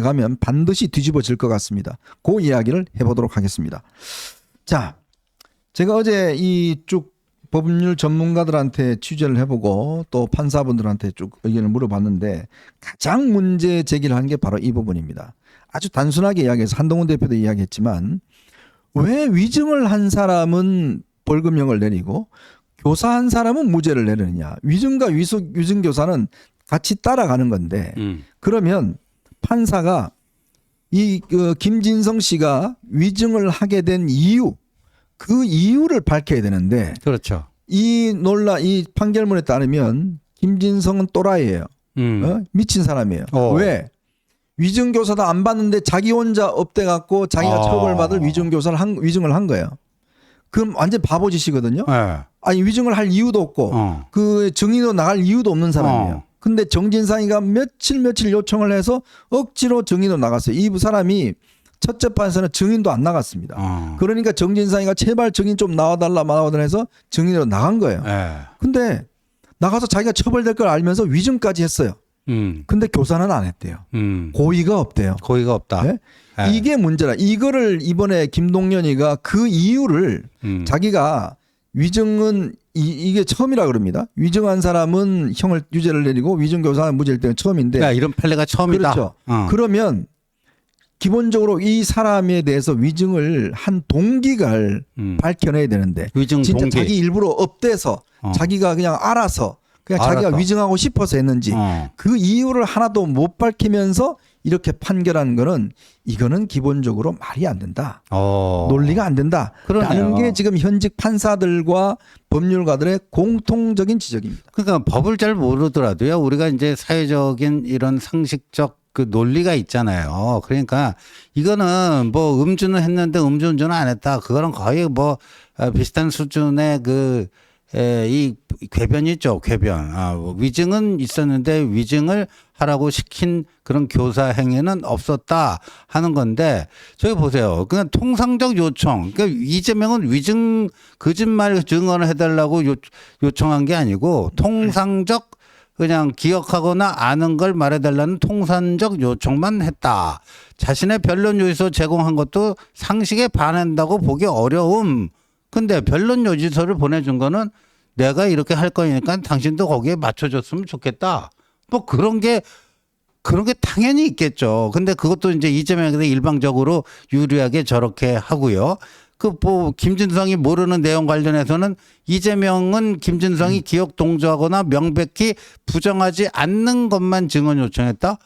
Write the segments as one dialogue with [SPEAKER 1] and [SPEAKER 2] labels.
[SPEAKER 1] 가면 반드시 뒤집어질 것 같습니다. 그 이야기를 해보도록 하겠습니다. 자, 제가 어제 이 쭉 법률 전문가들한테 취재를 해보고 또 판사분들한테 쭉 의견을 물어봤는데 가장 문제 제기를 한 게 바로 이 부분입니다. 아주 단순하게 이야기해서 한동훈 대표도 이야기했지만 왜 위증을 한 사람은 벌금형을 내리고 교사한 사람은 무죄를 내리느냐. 위증과 위수, 위증 교사는 같이 따라가는 건데
[SPEAKER 2] 음.
[SPEAKER 1] 그러면 판사가 이 그, 김진성 씨가 위증을 하게 된 이유 그 이유를 밝혀야 되는데
[SPEAKER 2] 그렇죠.
[SPEAKER 1] 이 논란 이 판결문에 따르면 김진성은 또라이예요.
[SPEAKER 2] 음.
[SPEAKER 1] 어? 미친 사람이에요.
[SPEAKER 2] 어.
[SPEAKER 1] 왜? 위증 교사도 안 받는데 자기 혼자 업돼 갖고 자기가
[SPEAKER 2] 아.
[SPEAKER 1] 처벌받을 위증 교사를 한 위증을 한 거예요. 그럼 완전 바보짓이거든요.
[SPEAKER 2] 예.
[SPEAKER 1] 아니 위증을 할 이유도 없고
[SPEAKER 2] 어.
[SPEAKER 1] 그 증인으로 나갈 이유도 없는 사람이에요.
[SPEAKER 2] 어.
[SPEAKER 1] 근데 정진상이가 며칠 며칠 요청을 해서 억지로 증인으로 나갔어요. 이 사람이 첫째 판에서는 증인도 안 나갔습니다.
[SPEAKER 2] 어.
[SPEAKER 1] 그러니까 정진상이가 제발 증인 좀 나와달라 나와달라 해서 증인으로 나간 거예요.
[SPEAKER 2] 예.
[SPEAKER 1] 근데 나가서 자기가 처벌될 걸 알면서 위증까지 했어요.
[SPEAKER 2] 음.
[SPEAKER 1] 근데 교사는 안 했대요.
[SPEAKER 2] 음.
[SPEAKER 1] 고의가 없대요.
[SPEAKER 2] 고의가 없다.
[SPEAKER 1] 네?
[SPEAKER 2] 예.
[SPEAKER 1] 이게 문제라. 이거를 이번에 김동연이가 그 이유를
[SPEAKER 2] 음.
[SPEAKER 1] 자기가 위증은 이, 게 처음이라 그럽니다. 위증한 사람은 형을 유죄를 내리고 위증 교사는 무죄일 때는 처음인데
[SPEAKER 2] 그러니까 이런 판례가 처음이다.
[SPEAKER 1] 그렇죠.
[SPEAKER 2] 어.
[SPEAKER 1] 그러면 기본적으로 이 사람에 대해서 위증을 한 동기를
[SPEAKER 2] 음.
[SPEAKER 1] 밝혀내야 되는데
[SPEAKER 2] 위증
[SPEAKER 1] 진짜
[SPEAKER 2] 동기.
[SPEAKER 1] 자기 일부러 업돼서
[SPEAKER 2] 어.
[SPEAKER 1] 자기가 그냥 알아서 그냥 자기가
[SPEAKER 2] 알아서.
[SPEAKER 1] 위증하고 싶어서 했는지
[SPEAKER 2] 어.
[SPEAKER 1] 그 이유를 하나도 못 밝히면서 이렇게 판결한 거는 이거는 기본적으로 말이 안 된다.
[SPEAKER 2] 어.
[SPEAKER 1] 논리가 안 된다. 라는 게 지금 현직 판사들과 법률가들의 공통적인 지적입니다.
[SPEAKER 2] 그러니까 법을 잘 모르더라도요. 우리가 이제 사회적인 이런 상식적 그 논리가 있잖아요. 그러니까 이거는 뭐 음주는 했는데 음주운전은 안 했다. 그거는 거의 뭐 아, 비슷한 수준의 그, 에, 이 궤변이 있죠. 궤변. 아, 뭐 위증은 있었는데 위증을 하라고 시킨 그런 교사 행위는 없었다 하는 건데 저기 보세요. 그냥 통상적 요청. 그러니까 이재명은 위증 거짓말 증언을 해달라고 요, 요청한 게 아니고 통상적 그냥 기억하거나 아는 걸 말해달라는 통상적 요청만 했다. 자신의 변론 요지서 제공한 것도 상식에 반한다고 보기 어려움. 근데 변론 요지서를 보내준 거는 내가 이렇게 할 거니까 당신도 거기에 맞춰줬으면 좋겠다. 뭐 그런 게 그런 게 당연히 있겠죠. 근데 그것도 이제 이재명에게 일방적으로 유리하게 저렇게 하고요. 그 뭐 김진성이 모르는 내용 관련해서는 이재명은 김진성이 기억 동조하거나 명백히 부정하지 않는 것만 증언 요청했다.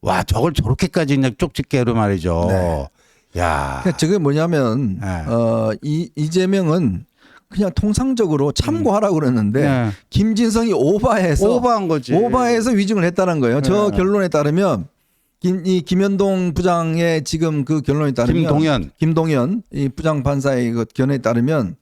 [SPEAKER 2] 와 저걸 저렇게까지 그냥 쪽집게로 말이죠.
[SPEAKER 1] 네.
[SPEAKER 2] 야.
[SPEAKER 1] 그러니까 저게 뭐냐면
[SPEAKER 2] 네.
[SPEAKER 1] 어, 이, 이재명은 그냥 통상적으로 참고하라고 그랬는데
[SPEAKER 2] 네.
[SPEAKER 1] 김진성이 오바해서
[SPEAKER 2] 오버한 거지.
[SPEAKER 1] 오바해서 위증을 했다는 거예요. 저
[SPEAKER 2] 네.
[SPEAKER 1] 결론에 따르면 김, 이 김현동 부장의 지금 그 결론에 따르면
[SPEAKER 2] 김동연.
[SPEAKER 1] 김동연 이 부장 판사의 그 견해에 따르면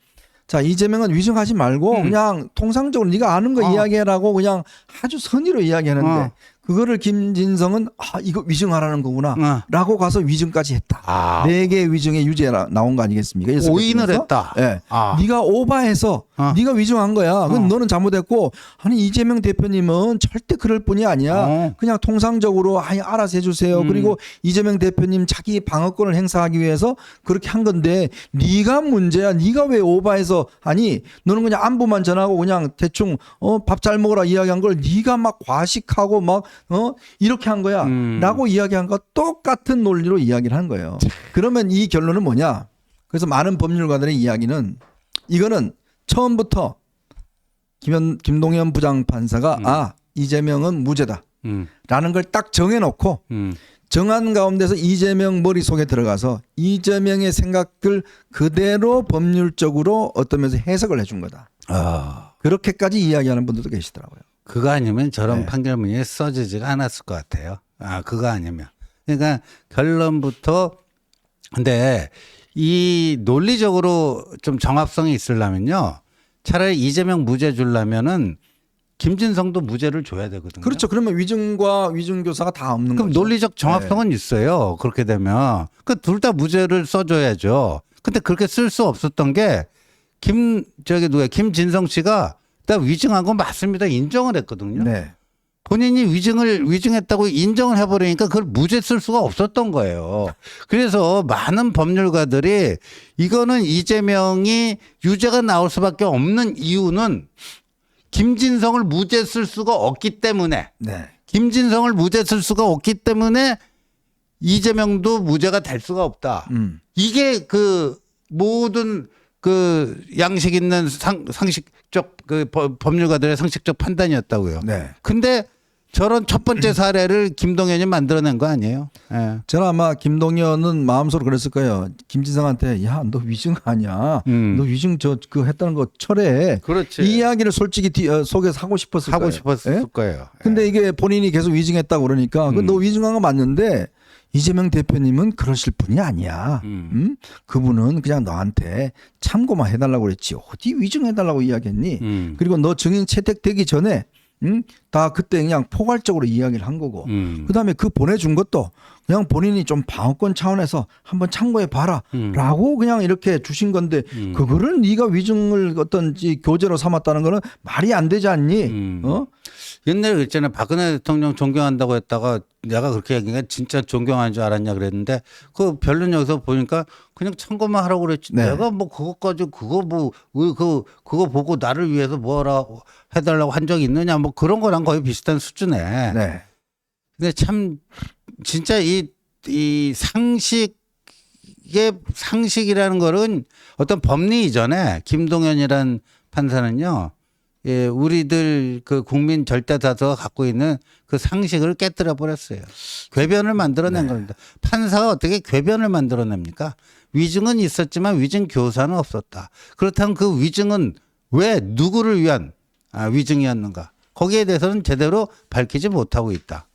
[SPEAKER 1] 자 이재명은 위증하지 말고
[SPEAKER 2] 음.
[SPEAKER 1] 그냥 통상적으로 네가 아는 거
[SPEAKER 2] 어.
[SPEAKER 1] 이야기해라고 그냥 아주 선의로 이야기하는데
[SPEAKER 2] 어.
[SPEAKER 1] 그거를 김진성은 아 이거 위증하라는 거구나.
[SPEAKER 2] 어.
[SPEAKER 1] 라고 가서 위증까지 했다.
[SPEAKER 2] 아.
[SPEAKER 1] 네개 위증의 유죄 나- 나온 거 아니겠습니까?
[SPEAKER 2] 오인을? 했다.
[SPEAKER 1] 예.
[SPEAKER 2] 아.
[SPEAKER 1] 네가 오바해서
[SPEAKER 2] 어.
[SPEAKER 1] 네가 위증한 거야. 그럼
[SPEAKER 2] 어.
[SPEAKER 1] 너는 잘못했고 아니 이재명 대표님은 절대 그럴 뿐이 아니야.
[SPEAKER 2] 어.
[SPEAKER 1] 그냥 통상적으로 아예 알아서 해주세요.
[SPEAKER 2] 음.
[SPEAKER 1] 그리고 이재명 대표님 자기 방어권을 행사하기 위해서 그렇게 한 건데 네가 문제야. 네가 왜 오바해서 아니 너는 그냥 안부만 전하고 그냥 대충 어 밥 잘 먹으라 이야기한 걸 네가 막 과식하고 막어 이렇게 한 거야.
[SPEAKER 2] 음.
[SPEAKER 1] 라고 이야기한 거 똑같은 논리로 이야기를 한 거예요. 그러면 이 결론은 뭐냐? 그래서 많은 법률가들의 이야기는 이거는 처음부터 김현, 김동현 부장 판사가
[SPEAKER 2] 음.
[SPEAKER 1] 아 이재명은 무죄다.
[SPEAKER 2] 음.
[SPEAKER 1] 라는 걸딱 정해놓고
[SPEAKER 2] 음.
[SPEAKER 1] 정한 가운데서 이재명 머릿속에 들어가서 이재명의 생각들 그대로 법률적으로 어떤 면에서 해석을 해준 거다.
[SPEAKER 2] 아.
[SPEAKER 1] 그렇게까지 이야기하는 분들도 계시더라고요.
[SPEAKER 2] 그거 아니면 저런
[SPEAKER 1] 네.
[SPEAKER 2] 판결문이 써지지가 않았을 것 같아요. 아, 그거 아니면. 그러니까 결론부터 근데 이 논리적으로 좀 정합성이 있으려면요. 차라리 이재명 무죄 주려면은 김진성도 무죄를 줘야 되거든요.
[SPEAKER 1] 그렇죠. 그러면 위증과 위증 교사가 다 없는
[SPEAKER 2] 그럼
[SPEAKER 1] 거죠.
[SPEAKER 2] 논리적 정합성은 있어요. 그렇게 되면. 그 둘 다 무죄를 써줘야죠. 근데 그렇게 쓸 수 없었던 게 김, 저기 누구야, 김진성 씨가 나 위증한 건 맞습니다. 인정을 했거든요.
[SPEAKER 1] 네.
[SPEAKER 2] 본인이 위증을 위증했다고 인정을 해버리니까 그걸 무죄 쓸 수가 없었던 거예요. 그래서 많은 법률가들이 이거는 이재명이 유죄가 나올 수밖에 없는 이유는 김진성을 무죄 쓸 수가 없기 때문에
[SPEAKER 1] 네.
[SPEAKER 2] 김진성을 무죄 쓸 수가 없기 때문에 이재명도 무죄가 될 수가 없다.
[SPEAKER 1] 음.
[SPEAKER 2] 이게 그 모든 그 양식 있는 상, 상식적 그 법- 법률가들의 상식적 판단이었다고요.
[SPEAKER 1] 네.
[SPEAKER 2] 근데 저런 첫 번째 사례를 김동연이 만들어낸 거 아니에요? 예.
[SPEAKER 1] 저는 아마 김동연은 마음속으로 그랬을 거예요. 김진성한테 야 너 위증 아니야.
[SPEAKER 2] 음.
[SPEAKER 1] 너 위증 저 그 했다는 거 철회.
[SPEAKER 2] 그렇지.
[SPEAKER 1] 이 이야기를 솔직히 뒤, 어, 속에서 하고 싶었을
[SPEAKER 2] 하고
[SPEAKER 1] 거예요.
[SPEAKER 2] 싶었을
[SPEAKER 1] 예?
[SPEAKER 2] 거예요.
[SPEAKER 1] 근데 이게 본인이 계속 위증했다고 그러니까 그
[SPEAKER 2] 음.
[SPEAKER 1] 너 위증한 거 맞는데 이재명 대표님은 그러실 분이 아니야.
[SPEAKER 2] 음.
[SPEAKER 1] 음? 그분은 그냥 너한테 참고만 해달라고 그랬지. 어디 위증해달라고 이야기했니?
[SPEAKER 2] 음.
[SPEAKER 1] 그리고 너 증인 채택되기 전에 음? 다 그때 그냥 포괄적으로 이야기를 한 거고.
[SPEAKER 2] 음.
[SPEAKER 1] 그다음에 그 보내준 것도 그냥 본인이 좀 방어권 차원에서 한번 참고해
[SPEAKER 2] 음.
[SPEAKER 1] 봐라라고 그냥 이렇게 주신 건데
[SPEAKER 2] 음.
[SPEAKER 1] 그거를 네가 위증을 어떤 이 교제로 삼았다는 거는 말이 안 되지 않니?
[SPEAKER 2] 음.
[SPEAKER 1] 어?
[SPEAKER 2] 옛날에 그랬잖아요. 박근혜 대통령 존경한다고 했다가 내가 그렇게 얘기하니까 진짜 존경하는 줄 알았냐 그랬는데 그 별론 여기서 보니까 그냥 참고만 하라고 그랬지.
[SPEAKER 1] 네.
[SPEAKER 2] 내가 뭐 그것까지 그거 뭐 그 그거 보고 나를 위해서 뭐라 해달라고 한 적이 있느냐 뭐 그런 거랑 거의 비슷한 수준에.
[SPEAKER 1] 네.
[SPEAKER 2] 근데 참 진짜 이 이 상식의 상식이라는 거는 어떤 법리 이전에 김동연이란 판사는요. 예, 우리들 그 국민 절대 다수가 갖고 있는 그 상식을 깨뜨려 버렸어요. 궤변을 만들어낸
[SPEAKER 1] 네.
[SPEAKER 2] 겁니다. 판사가 어떻게 궤변을 만들어냅니까? 위증은 있었지만 위증 교사는 없었다. 그렇다면 그 위증은 왜 누구를 위한 아, 위증이었는가? 거기에 대해서는 제대로 밝히지 못하고 있다.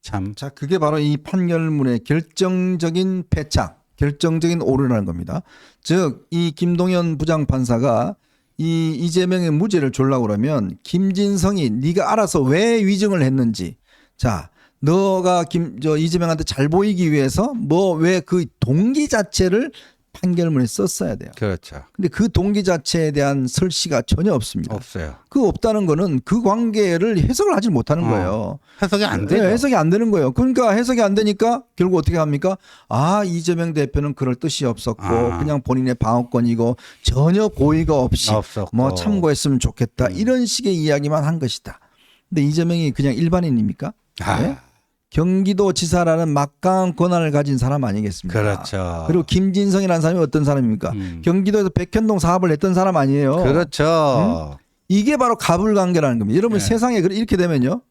[SPEAKER 2] 참.
[SPEAKER 1] 자, 그게 바로 이 판결문의 결정적인 패착, 결정적인 오류라는 겁니다. 즉, 이 김동연 부장판사가 이 이재명의 무죄를 주려고 그러면 김진성이 네가 알아서 왜 위증을 했는지 자, 너가 김 저 이재명한테 잘 보이기 위해서 뭐 왜 그 동기 자체를 판결문에 썼어야 돼요.
[SPEAKER 2] 그렇죠.
[SPEAKER 1] 근데 그 동기 자체에 대한 설시가 전혀 없습니다.
[SPEAKER 2] 없어요.
[SPEAKER 1] 그 없다는 거는 그 관계를 해석을 하지 못하는
[SPEAKER 2] 어,
[SPEAKER 1] 거예요.
[SPEAKER 2] 해석이 안 되죠.
[SPEAKER 1] 네, 해석이 안 되는 거예요. 그러니까 해석이 안 되니까 결국 어떻게 합니까? 아 이재명 대표는 그럴 뜻이 없었고
[SPEAKER 2] 아.
[SPEAKER 1] 그냥 본인의 방어권이고 전혀 고의가 없이
[SPEAKER 2] 없었고.
[SPEAKER 1] 뭐 참고했으면 좋겠다
[SPEAKER 2] 음.
[SPEAKER 1] 이런 식의 이야기만 한 것이다. 근데 이재명이 그냥 일반인입니까?
[SPEAKER 2] 아,
[SPEAKER 1] 네? 경기도지사라는 막강한 권한을 가진 사람 아니겠습니까?
[SPEAKER 2] 그렇죠.
[SPEAKER 1] 그리고 김진성이라는 사람이 어떤 사람입니까?
[SPEAKER 2] 음.
[SPEAKER 1] 경기도에서 백현동 사업을 했던 사람 아니에요.
[SPEAKER 2] 그렇죠.
[SPEAKER 1] 이게 바로 가불관계라는 겁니다. 여러분
[SPEAKER 2] 네.
[SPEAKER 1] 세상에 이렇게 되면요.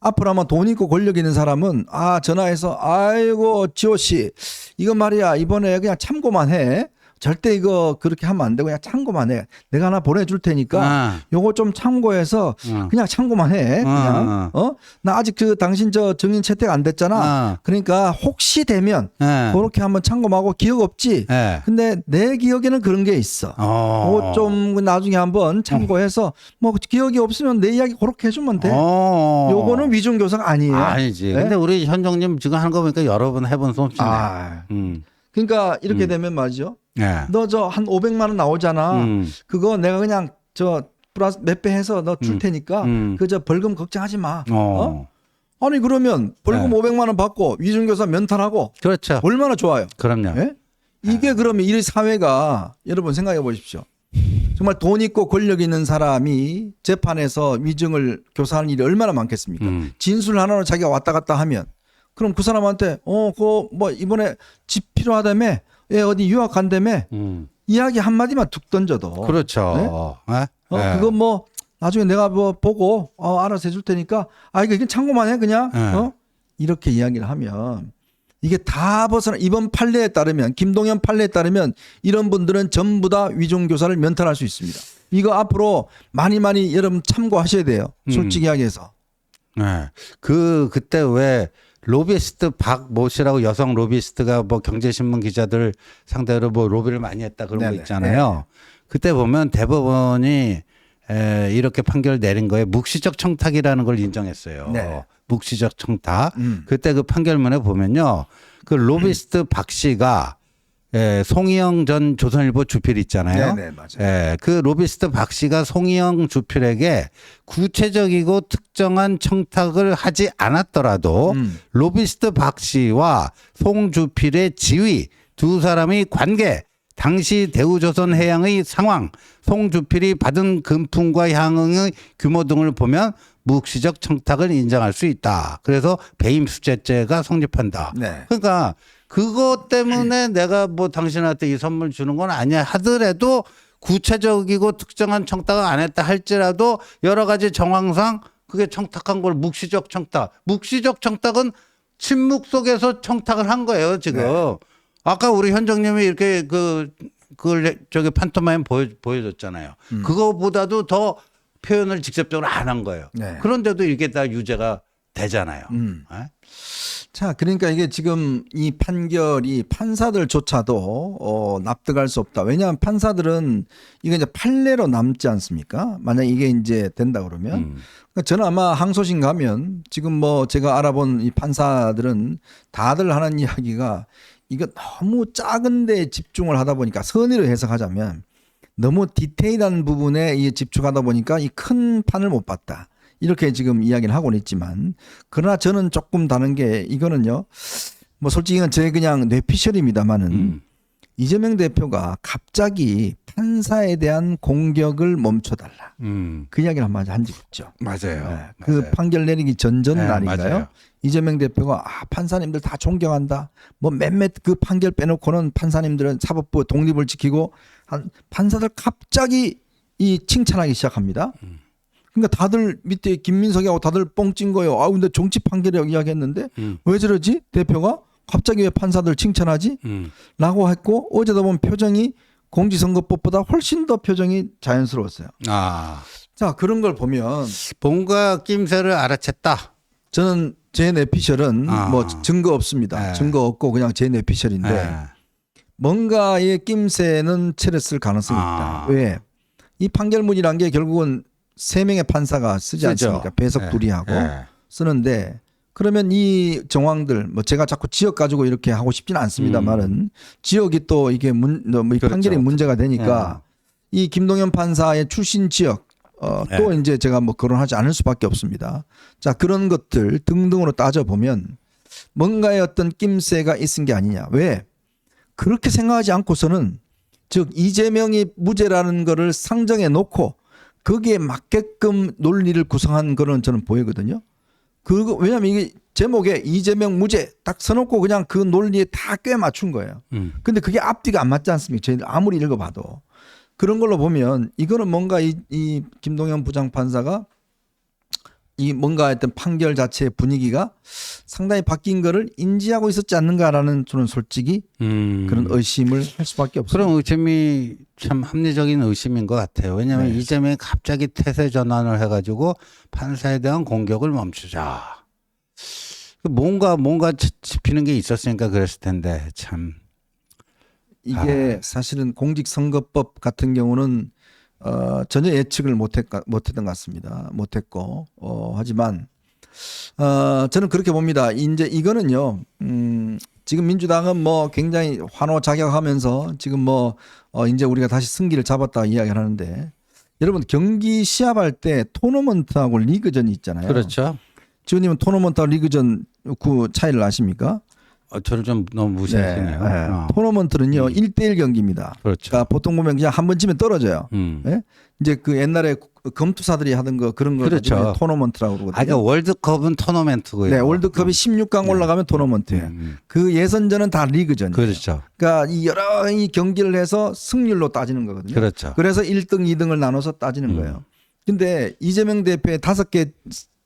[SPEAKER 1] 앞으로 아마 돈 있고 권력 있는 사람은 아 전화해서 아이고 지호 씨 이거 말이야 이번에 그냥 참고만 해. 절대 이거 그렇게 하면 안 되고 그냥 참고만 해. 내가 하나 보내줄 테니까
[SPEAKER 2] 아,
[SPEAKER 1] 요거 좀 참고해서
[SPEAKER 2] 어.
[SPEAKER 1] 그냥 참고만 해. 그냥 어? 나 아직 그 당신 저 증인 채택 안 됐잖아.
[SPEAKER 2] 아,
[SPEAKER 1] 그러니까 혹시 되면
[SPEAKER 2] 예.
[SPEAKER 1] 그렇게 한번 참고하고 기억 없지.
[SPEAKER 2] 예.
[SPEAKER 1] 근데 내 기억에는 그런 게 있어.
[SPEAKER 2] 어.
[SPEAKER 1] 그거 좀 나중에 한번 참고해서 뭐 기억이 없으면 내 이야기 그렇게 해주면 돼.
[SPEAKER 2] 어.
[SPEAKER 1] 요거는 위중 교사가 아니에요.
[SPEAKER 2] 아니지.
[SPEAKER 1] 네?
[SPEAKER 2] 근데 우리 현정님 지금 하는 거 보니까 여러 번 해본 솜씨네.
[SPEAKER 1] 아,
[SPEAKER 2] 음.
[SPEAKER 1] 그러니까 이렇게
[SPEAKER 2] 음.
[SPEAKER 1] 되면 말이죠.
[SPEAKER 2] 예.
[SPEAKER 1] 너저 한 500만 원 나오잖아.
[SPEAKER 2] 음.
[SPEAKER 1] 그거 내가 그냥 저 플러스 몇 배 해서 너줄
[SPEAKER 2] 음.
[SPEAKER 1] 테니까
[SPEAKER 2] 음.
[SPEAKER 1] 그저 벌금 걱정하지 마.
[SPEAKER 2] 어.
[SPEAKER 1] 어? 아니 그러면 벌금
[SPEAKER 2] 네.
[SPEAKER 1] 500만 원 받고 위중 교사 면탈하고
[SPEAKER 2] 그렇죠.
[SPEAKER 1] 얼마나 좋아요.
[SPEAKER 2] 그럼요.
[SPEAKER 1] 예? 이게 그러면 이 사회가 여러분 생각해 보십시오. 정말 돈 있고 권력 있는 사람이 재판에서 위증을 교사하는 일이 얼마나 많겠습니까?
[SPEAKER 2] 음.
[SPEAKER 1] 진술 하나로 자기가 왔다 갔다 하면 그럼 그 사람한테 어, 그거 뭐 이번에 집 필요하다며 예, 어디 유학 간다며
[SPEAKER 2] 음.
[SPEAKER 1] 이야기 한마디만 툭 던져도
[SPEAKER 2] 그렇죠. 예?
[SPEAKER 1] 어,
[SPEAKER 2] 예.
[SPEAKER 1] 그거 뭐 나중에 내가 뭐 보고 어, 알아서 해줄 테니까 아 이거 이건 참고만 해 그냥
[SPEAKER 2] 네.
[SPEAKER 1] 어? 이렇게 이야기를 하면 이게 다 벗어나 이번 판례에 따르면 김동연 판례에 따르면 이런 분들은 전부 다 위중 교사를 면탈할 수 있습니다. 이거 앞으로 많이 많이 여러분 참고하셔야 돼요.
[SPEAKER 2] 음.
[SPEAKER 1] 솔직히 이야기해서.
[SPEAKER 2] 네. 그 그때 왜 로비스트 박모 씨라고 여성 로비스트가 뭐 경제신문 기자들 상대로 뭐 로비를 많이 했다 그런
[SPEAKER 1] 네네.
[SPEAKER 2] 거 있잖아요. 그때 보면 대법원이 에, 이렇게 판결을 내린 거에 묵시적 청탁이라는 걸 인정했어요.
[SPEAKER 1] 네.
[SPEAKER 2] 묵시적 청탁.
[SPEAKER 1] 음.
[SPEAKER 2] 그때 그 판결문에 보면요. 그 로비스트 박 씨가 예, 송희영 전 조선일보 주필 있잖아요.
[SPEAKER 1] 네, 네, 맞아요.
[SPEAKER 2] 예, 그 로비스트 박 씨가 송희영 주필에게 구체적이고 특정한 청탁을 하지 않았더라도
[SPEAKER 1] 음.
[SPEAKER 2] 로비스트 박 씨와 송 주필의 지위 두 사람의 관계 당시 대우조선 해양의 상황, 송 주필이 받은 금품과 향응의 규모 등을 보면 묵시적 청탁을 인정할 수 있다. 그래서 배임 수재죄가 성립한다.
[SPEAKER 1] 네.
[SPEAKER 2] 그러니까 그것 때문에 내가 뭐 당신한테 이 선물 주는 건 아니야 하더라도 구체적이고 특정한 청탁을 안 했다 할지라도 여러 가지 정황상 그게 청탁한 걸 묵시적 청탁. 묵시적 청탁은 침묵 속에서 청탁을 한 거예요, 지금.
[SPEAKER 1] 네.
[SPEAKER 2] 아까 우리 현정님이 이렇게 그, 그걸 저기 판토마임 보여, 보여줬잖아요.
[SPEAKER 1] 음.
[SPEAKER 2] 그거보다도 더 표현을 직접적으로 안 한 거예요.
[SPEAKER 1] 네.
[SPEAKER 2] 그런데도 이게 다 유죄가 되잖아요.
[SPEAKER 1] 음.
[SPEAKER 2] 예?
[SPEAKER 1] 자, 그러니까 이게 지금 이 판결이 판사들조차도 어, 납득할 수 없다. 왜냐하면 판사들은 이게 이제 판례로 남지 않습니까? 만약 이게 이제 된다 그러면
[SPEAKER 2] 음.
[SPEAKER 1] 그러니까 저는 아마 항소심 가면 지금 뭐 제가 알아본 이 판사들은 다들 하는 이야기가 이거 너무 작은데 집중을 하다 보니까 선의로 해석하자면 너무 디테일한 부분에 이 집중하다 보니까 이 큰 판을 못 봤다. 이렇게 지금 이야기를 하고는 있지만 그러나 저는 조금 다른 게 이거는요. 뭐 솔직히 이건 제 그냥 뇌피셜입니다만은
[SPEAKER 2] 음.
[SPEAKER 1] 이재명 대표가 갑자기 판사에 대한 공격을 멈춰달라.
[SPEAKER 2] 음.
[SPEAKER 1] 그 이야기를 한번 한 적 있죠.
[SPEAKER 2] 맞아요.
[SPEAKER 1] 네, 그 판결 내리기 전전
[SPEAKER 2] 네,
[SPEAKER 1] 날인가요?
[SPEAKER 2] 맞아요.
[SPEAKER 1] 이재명 대표가 아, 판사님들 다 존경한다. 뭐 몇몇 그 판결 빼놓고는 판사님들은 사법부 독립을 지키고 한 판사들 갑자기 이 칭찬하기 시작합니다.
[SPEAKER 2] 음.
[SPEAKER 1] 그러니까 다들 밑에 김민석이하고 다들 뻥찐 거예요. 아 근데 정치 판결이라고 이야기했는데
[SPEAKER 2] 음.
[SPEAKER 1] 왜 저러지? 대표가 갑자기 왜 판사들 칭찬하지?
[SPEAKER 2] 음.
[SPEAKER 1] 라고 했고 어제도 보면 표정이 공직선거법보다 훨씬 더 표정이 자연스러웠어요.
[SPEAKER 2] 아,
[SPEAKER 1] 자 그런 걸 보면
[SPEAKER 2] 뭔가 낌새를 알아챘다.
[SPEAKER 1] 저는 제 뇌피셜은
[SPEAKER 2] 아.
[SPEAKER 1] 뭐 증거 없습니다.
[SPEAKER 2] 네.
[SPEAKER 1] 증거 없고 그냥 제 뇌피셜인데
[SPEAKER 2] 네.
[SPEAKER 1] 뭔가의 낌새는 채렸을 가능성이
[SPEAKER 2] 아.
[SPEAKER 1] 있다. 왜? 이 판결문이란 게 결국은 세 명의 판사가 쓰지
[SPEAKER 2] 쓰죠.
[SPEAKER 1] 않습니까? 배석
[SPEAKER 2] 네.
[SPEAKER 1] 둘이하고
[SPEAKER 2] 네.
[SPEAKER 1] 쓰는데 그러면 이 정황들 뭐 제가 자꾸 지역 가지고 이렇게 하고 싶지는 않습니다만은 지역이 또 이게 문,
[SPEAKER 2] 음. 그렇죠.
[SPEAKER 1] 판결이 문제가 되니까 이 김동연 판사의 출신 지역 어, 또
[SPEAKER 2] 네.
[SPEAKER 1] 이제 제가 뭐 거론하지 않을 수밖에 없습니다. 자 그런 것들 등등으로 따져 보면 뭔가의 어떤 낌새가 있은 게 아니냐. 왜? 그렇게 생각하지 않고서는 즉 이재명이 무죄라는 거를 상정해 놓고 거기에 맞게끔 논리를 구성한 거는 저는 보이거든요. 그거 왜냐하면 이게 제목에 이재명 무죄 딱 써놓고 그냥 그 논리에 다 꽤 맞춘 거예요.
[SPEAKER 2] 음.
[SPEAKER 1] 근데 그게 앞뒤가 안 맞지 않습니까? 저희 아무리 읽어봐도 그런 걸로 보면 이거는 뭔가 이, 이 김동현 부장판사가 이 뭔가 어떤 판결 자체의 분위기가 상당히 바뀐 거를 인지하고 있었지 않는가라는 저는 솔직히
[SPEAKER 2] 음.
[SPEAKER 1] 그런 의심을 할 수밖에 없어요.
[SPEAKER 2] 그런 의심이 참 합리적인 의심인 것 같아요. 왜냐하면
[SPEAKER 1] 네.
[SPEAKER 2] 이재명이 갑자기 태세 전환을 해가지고 판사에 대한 공격을 멈추자. 뭔가 뭔가 치- 짚히는 게 있었으니까 그랬을 텐데 참.
[SPEAKER 1] 이게 사실은 공직선거법 같은 경우는 어, 전혀 예측을 못했, 못했던 것 같습니다. 못했고 어, 하지만 어, 저는 그렇게 봅니다. 이제 이거는요. 음, 지금 민주당은 뭐 굉장히 환호작용하면서 지금 뭐 어, 이제 우리가 다시 승기를 잡았다 이야기를 하는데 여러분 경기 시합할 때 토너먼트하고 리그전이 있잖아요.
[SPEAKER 2] 그렇죠.
[SPEAKER 1] 지원님은 토너먼트하고 리그전 그 차이를 아십니까?
[SPEAKER 2] 어, 저를 좀 너무 무시하시네요.
[SPEAKER 1] 네.
[SPEAKER 2] 어.
[SPEAKER 1] 토너먼트는요 1대1 경기입니다.
[SPEAKER 2] 그렇죠.
[SPEAKER 1] 그러니까 보통 보면 그냥 한번 치면 떨어져요.
[SPEAKER 2] 음.
[SPEAKER 1] 예? 이제 그 옛날에 검투사들이 하던 거 그런 거
[SPEAKER 2] 그렇죠.
[SPEAKER 1] 토너먼트라고
[SPEAKER 2] 아, 그러니까
[SPEAKER 1] 그러거든요.
[SPEAKER 2] 월드컵은 토너멘트고요.
[SPEAKER 1] 네, 월드컵이 16강 올라가면 토너먼트예요.
[SPEAKER 2] 음.
[SPEAKER 1] 그 예선전은 다 리그전이에요.
[SPEAKER 2] 그렇죠.
[SPEAKER 1] 그러니까 이 여러 이 경기를 해서 승률로 따지는 거거든요.
[SPEAKER 2] 그렇죠.
[SPEAKER 1] 그래서 1등, 2등을 나눠서 따지는
[SPEAKER 2] 음.
[SPEAKER 1] 거예요. 근데 이재명 대표의 다섯 개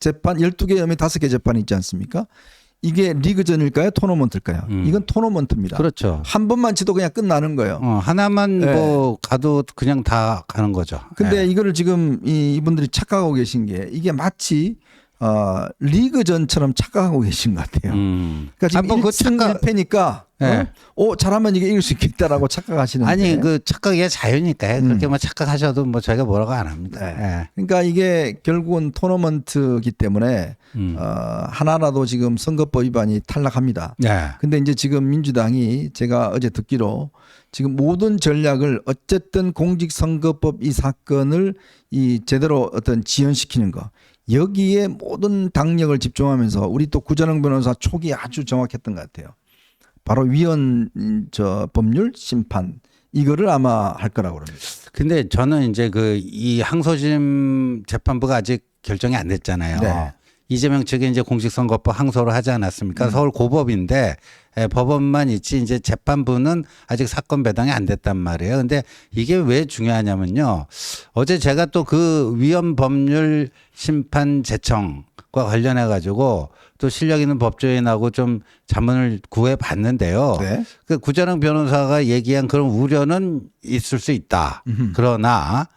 [SPEAKER 1] 재판, 12개 혐의 다섯 개 재판이 있지 않습니까? 이게 리그전일까요? 토너먼트일까요?
[SPEAKER 2] 음.
[SPEAKER 1] 이건 토너먼트입니다.
[SPEAKER 2] 그렇죠.
[SPEAKER 1] 한 번만 치도 그냥 끝나는 거예요.
[SPEAKER 2] 어, 하나만
[SPEAKER 1] 네.
[SPEAKER 2] 뭐 가도 그냥 다 가는 거죠.
[SPEAKER 1] 근데
[SPEAKER 2] 예.
[SPEAKER 1] 이거를 지금 이 이분들이 착각하고 계신 게 이게 마치 어, 리그 전처럼 착각하고 계신 것 같아요.
[SPEAKER 2] 음.
[SPEAKER 1] 그러니까 지금
[SPEAKER 2] 아,
[SPEAKER 1] 1승
[SPEAKER 2] 착각-
[SPEAKER 1] 1패니까
[SPEAKER 2] 네.
[SPEAKER 1] 어? 어, 잘하면 이게 이길 수 있겠다라고 착각하시는데
[SPEAKER 2] 아니 그 착각이 자유니까
[SPEAKER 1] 음.
[SPEAKER 2] 그렇게 뭐 착각하셔도 뭐 저희가 뭐라고 안 합니다.
[SPEAKER 1] 네.
[SPEAKER 2] 예.
[SPEAKER 1] 그러니까 이게 결국은 토너먼트기 때문에
[SPEAKER 2] 음.
[SPEAKER 1] 어, 하나라도 지금 선거법 위반이 탈락합니다.
[SPEAKER 2] 네.
[SPEAKER 1] 근데 이제 지금 민주당이 제가 어제 듣기로 지금 모든 전략을 어쨌든 공직선거법 이 사건을 이 제대로 어떤 지연시키는 거 여기에 모든 당력을 집중하면서 우리 또 구전영 변호사 촉이 아주 정확했던 것 같아요. 바로 위헌 음, 저 법률 심판 이거를 아마 할 거라고 그럽니다.
[SPEAKER 2] 근데 저는 이제 그 이 항소심 재판부가 아직 결정이 안 됐잖아요.
[SPEAKER 1] 네.
[SPEAKER 2] 이재명 측이 이제 공직선거법 항소를 하지 않았습니까? 서울 고법인데 예, 법원만 있지 이제 재판부는 아직 사건 배당이 안 됐단 말이에요. 근데 이게 왜 중요하냐면요. 어제 제가 또 그 위헌 법률 심판 제청과 관련해 가지고 또 실력 있는 법조인하고 좀 자문을 구해 봤는데요.
[SPEAKER 1] 네.
[SPEAKER 2] 그 구자능 변호사가 얘기한 그런 우려는 있을 수 있다. 그러나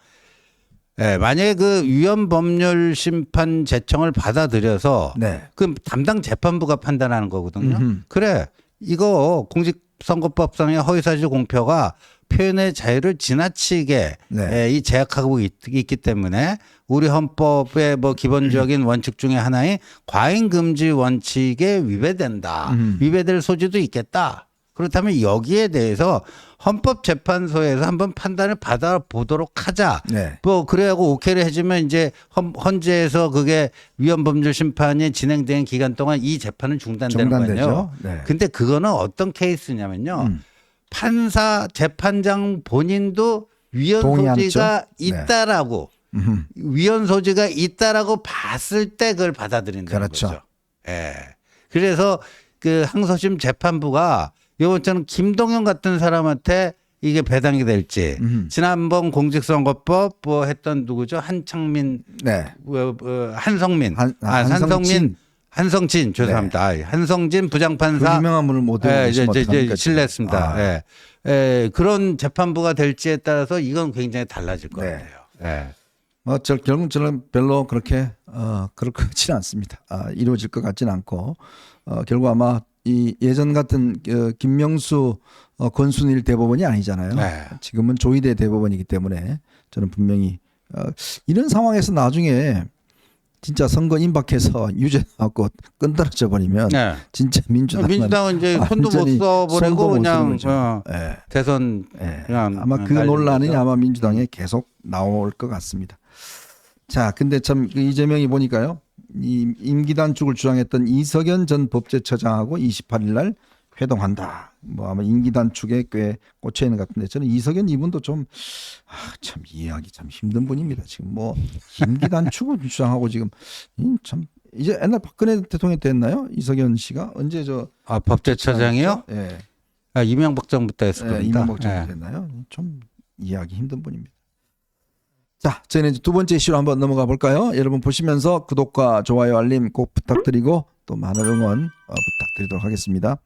[SPEAKER 2] 예, 만약에 그 위헌 법률 심판 제청을 받아들여서
[SPEAKER 1] 네.
[SPEAKER 2] 그 담당 재판부가 판단하는 거거든요.
[SPEAKER 1] 음흠.
[SPEAKER 2] 그래 이거 공직선거법상의 허위사실 공표가 표현의 자유를 지나치게
[SPEAKER 1] 네.
[SPEAKER 2] 예, 이 제약하고 있, 기 때문에 우리 헌법의 뭐 기본적인 원칙 중에 하나인 과잉 금지 원칙에 위배된다.
[SPEAKER 1] 음.
[SPEAKER 2] 위배될 소지도 있겠다. 그렇다면 여기에 대해서 헌법재판소에서 한번 판단을 받아보도록 하자.
[SPEAKER 1] 네.
[SPEAKER 2] 뭐 그래하고 오케이를 해주면 이제 헌, 헌재에서 그게 위헌법률 심판이 진행되는 기간 동안 이 재판은 중단되는 거예요.
[SPEAKER 1] 네.
[SPEAKER 2] 근데 그거는 어떤 케이스냐면요.
[SPEAKER 1] 음.
[SPEAKER 2] 판사 재판장 본인도 위헌. 소지가
[SPEAKER 1] 네.
[SPEAKER 2] 있다라고
[SPEAKER 1] 음.
[SPEAKER 2] 위헌 소지가 있다라고 봤을 때 그걸 받아들인다는
[SPEAKER 1] 그렇죠.
[SPEAKER 2] 거죠. 예. 그래서 그 항소심 재판부가 이번처럼 김동연 같은 사람한테 이게 배당이 될지
[SPEAKER 1] 음.
[SPEAKER 2] 지난번 공직선거법 뭐 했던 누구죠 한창민
[SPEAKER 1] 네.
[SPEAKER 2] 어, 어, 한성민
[SPEAKER 1] 한-
[SPEAKER 2] 아,
[SPEAKER 1] 한성진.
[SPEAKER 2] 한성민 한성진 죄송합니다 아, 한성진
[SPEAKER 1] 그
[SPEAKER 2] 부장판사
[SPEAKER 1] 유명한 분을 못
[SPEAKER 2] 예, 이제, 이제? 실례했습니다.
[SPEAKER 1] 아,
[SPEAKER 2] 예. 예, 그런 재판부가 될지에 따라서 이건 굉장히 달라질 것
[SPEAKER 1] 네.
[SPEAKER 2] 같아요. 예.
[SPEAKER 1] 뭐, 저, 결국 저는 별로 그렇게, 어, 같지는 않습니다. 아, 이루어질 것 같지는 않고, 어, 결국 아마 이 예전 같은, 어, 김명수, 어, 권순일 대법원이 아니잖아요.
[SPEAKER 2] 네.
[SPEAKER 1] 지금은 조희대 대법원이기 때문에 저는 분명히, 어, 이런 상황에서 나중에 진짜 선거 임박해서 유죄하고 끈떨어져 버리면
[SPEAKER 2] 네.
[SPEAKER 1] 진짜 민주당은
[SPEAKER 2] 민주당은 이제 손도 못 써버리고 그냥
[SPEAKER 1] 거죠.
[SPEAKER 2] 어,
[SPEAKER 1] 예.
[SPEAKER 2] 대선
[SPEAKER 1] 예.
[SPEAKER 2] 그냥
[SPEAKER 1] 아마 그 논란이
[SPEAKER 2] 거죠.
[SPEAKER 1] 아마 민주당에 계속 나올 것 같습니다. 자, 근데 참그 이재명이 보니까요, 이 임기 단축을 주장했던 이석연 전 법제처장하고 28일 날 회동한다. 뭐 아마 임기 단축에 꽤 꽂혀 있는 것 같은데 저는 이석연 이분도 좀 아, 참 이해하기 참 힘든 분입니다. 지금 뭐 임기 단축을 주장하고 지금 이참 이제 옛날 박근혜 대통령 때 했나요? 이석연 씨가 언제 저
[SPEAKER 2] 아, 법제처장이요?
[SPEAKER 1] 예.
[SPEAKER 2] 아, 이명박 정부 때 했을
[SPEAKER 1] 예,
[SPEAKER 2] 겁니다.
[SPEAKER 1] 이명박
[SPEAKER 2] 예.
[SPEAKER 1] 정부 됐나요? 좀 이해하기 힘든 분입니다. 자, 저희는 이제 두 번째 이슈로 한번 넘어가 볼까요? 여러분 보시면서 구독과 좋아요, 알림 꼭 부탁드리고 또 많은 응원 어, 부탁드리도록 하겠습니다.